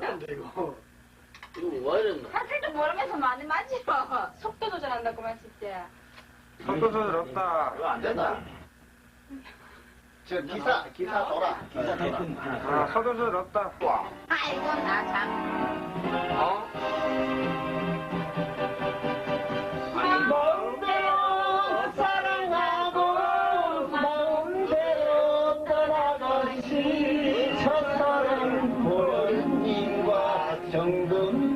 맞는데 이거. 이거 왜 이랬나? 할 줄도 모르면서 많이 맞지마. 속도 조절한다고만 진짜. 속도 조절 없다. 이거 안 된다. 저 기사 기사 돌아. 기사 돌아. 아, 속도 조절 없다. 아이고 나 참. 어? rằng vẫn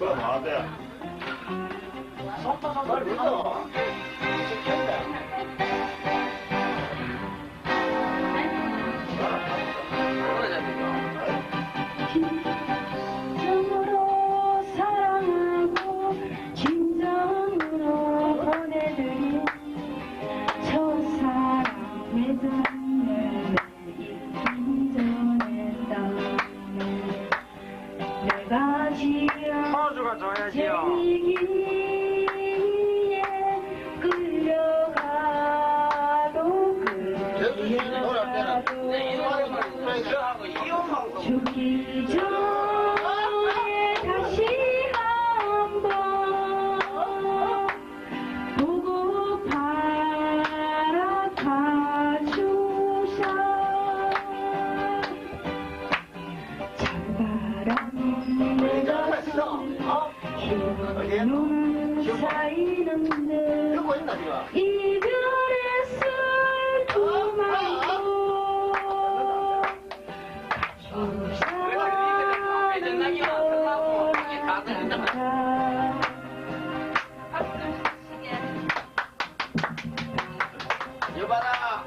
干嘛的呀？好好好别闹 이별의 좀 치시게. 여봐라.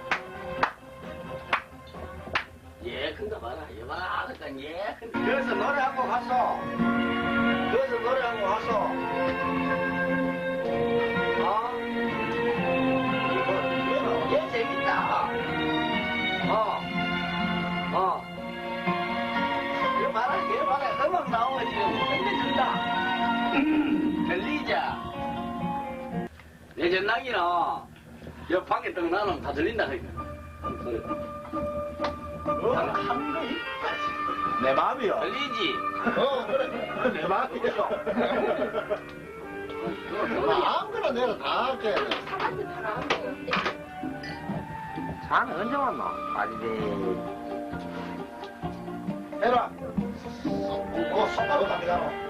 예, 큰거 봐라. 여봐라. 그러니까 예, 큰거. 여기서 노래 한곡 하소 여기서 내 전화기는 옆 밖에 떡 나는 다 들린다. 그러니까. 한거 내 마음이요 들리지? 어 그래 내 마음이요 아무거나 내가 다 할게 안 되는데. 자는 언제 왔노? 아니지. 해라 어 손가락 갑니다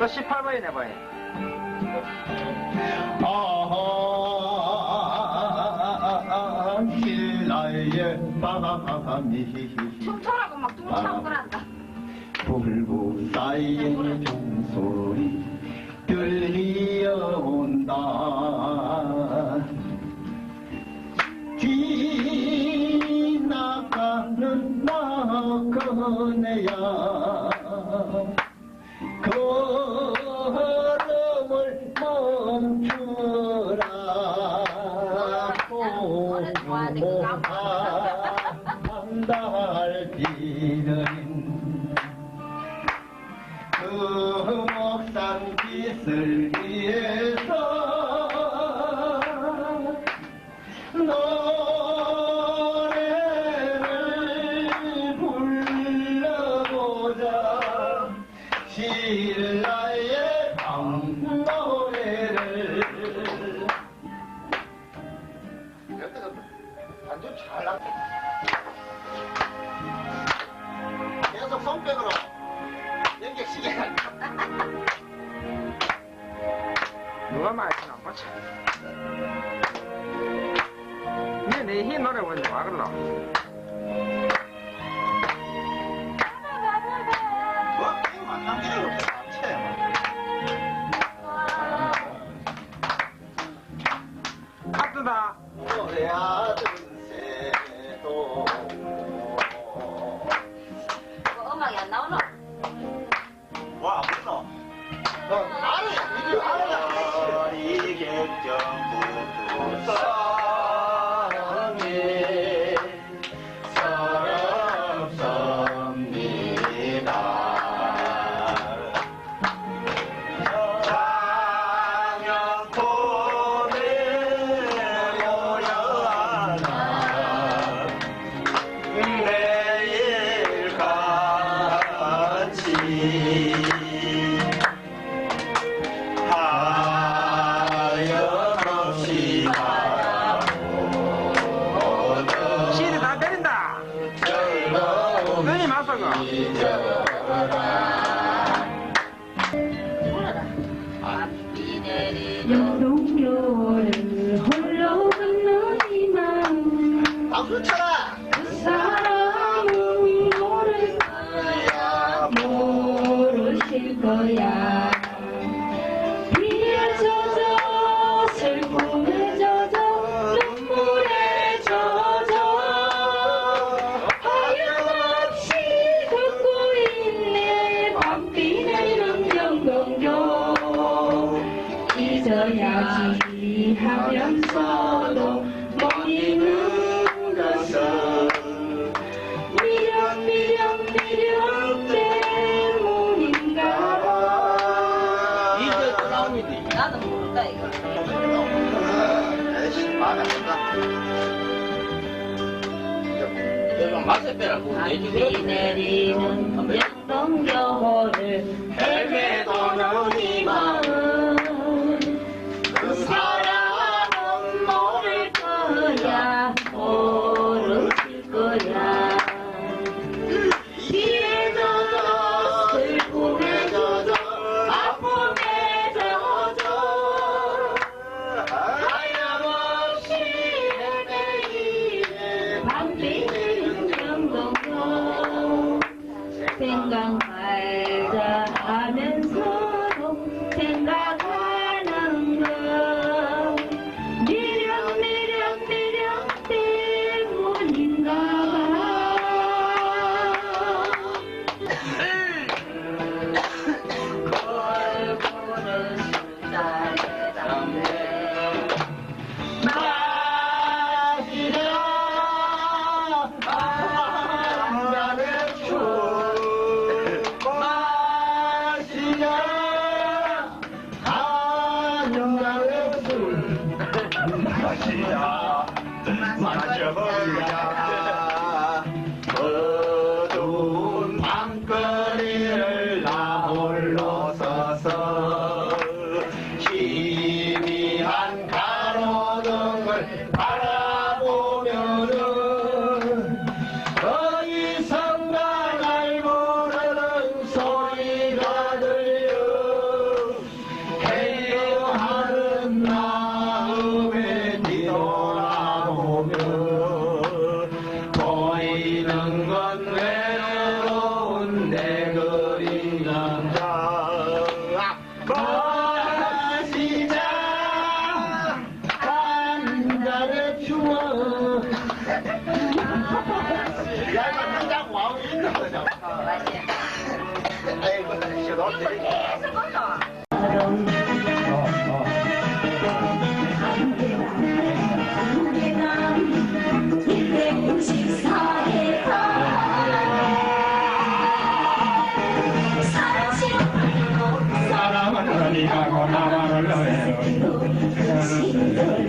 또 18번이 내봐요. 아하 신라의 밤이 춤춰라고 막 뚱창 그란다. 불부사의 종소리 들려온다 말했나? 보자. 내내흰 노래 보는데 와 그러 있어야지 하면서도 먹이는 것은 미련 미련 미련 때문인가 봐 이제 돌아오니 나도 모른다 이거 에이씨 말안 한다 내가 맛을 빼라고 내주세요 내리는 명동 겨울을 Mak. Ram. ダメだよ。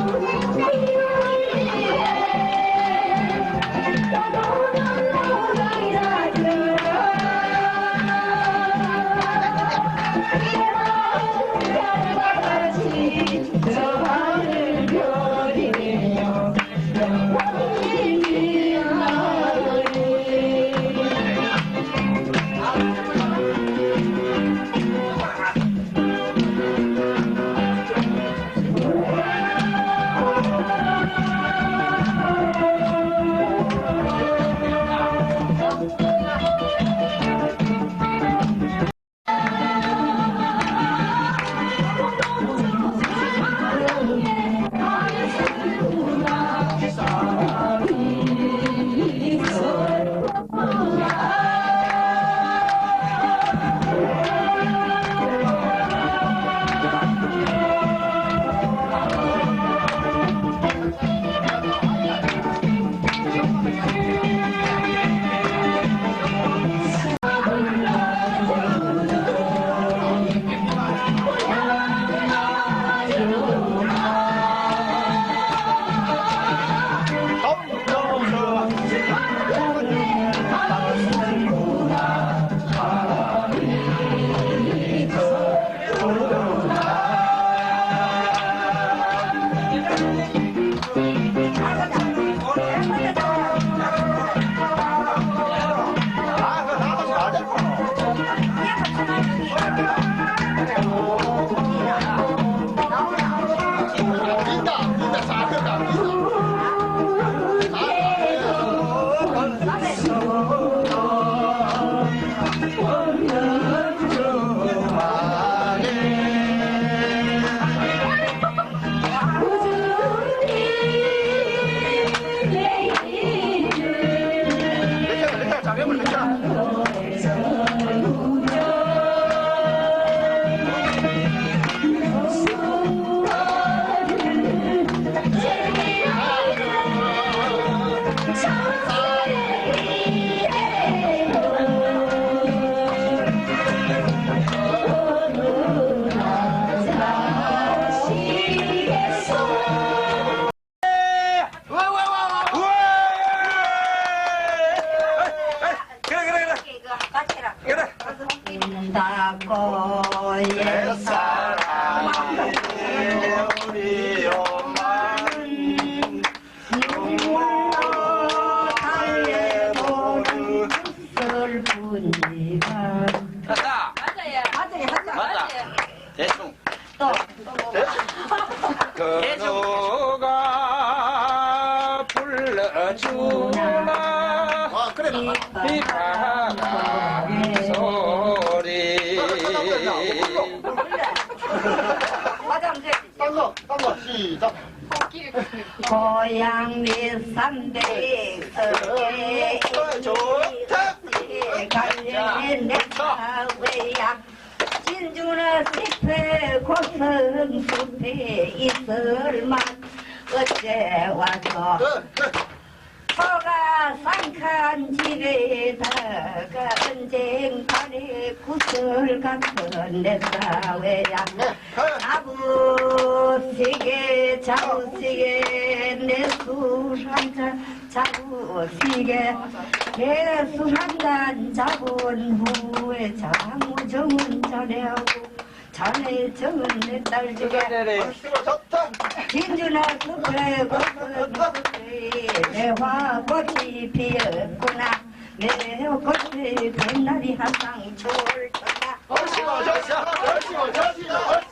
저 너의 사랑 딴거 딴거 시작. 고향 밑산대에 좋다 갈래는 내 사회야. 진주나 숲에 고성 숲에 있을만 어째 와서 서가 쌍칸 집에다가 언젠간에 구슬 같은 내 사회야? 자부시게 자부시게 내술 한잔 자부시게 내술 한잔 잡은 후에 장우정은 전해하고 전에 정은 내딸 중에 얼씨구 좋다. 진주나 숲에 꽃은 대화꽃이 피었구나. 내 꽃이 봄날이 한상 좋을 거다. 얼씨구 좋다